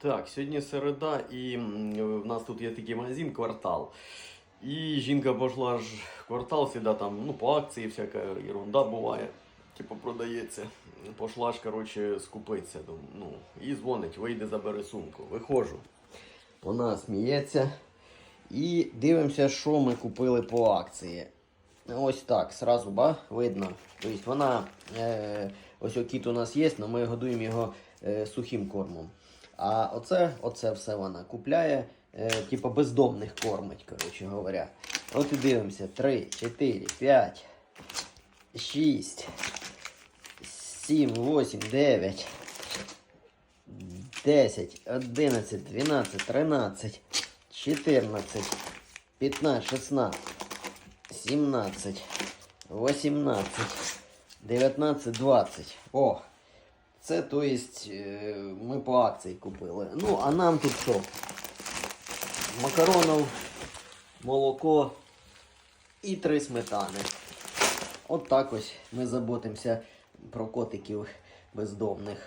Так, сьогодні середа, і в нас тут є такий магазин квартал. І жінка пішла ж квартал, сюди там, ну, по акції всяка ерунда буває. Типу продається. Пішла ж, коротше, скупитися. Ну, і дзвонить, вийде, забери сумку. Виходжу. Вона сміється. І дивимося, що ми купили по акції. Ось так, сразу ба, видно. Тобто вона, е, ось кіт у нас є, але ми годуємо його е, сухим кормом. А оце, оце все вона купляє, е, типу бездомних кормить, коротше говоря. От і дивимося: 3, 4, 5, 6, 7, 8, 9, 10, 11, 12, 13, 14, 15, 16, 17, 18, 19, 20. О! Це то есть е, ми по акції купили. Ну, а нам тут що? Макаронов, молоко і три сметани. От так ось ми заботимося про котиків бездомних.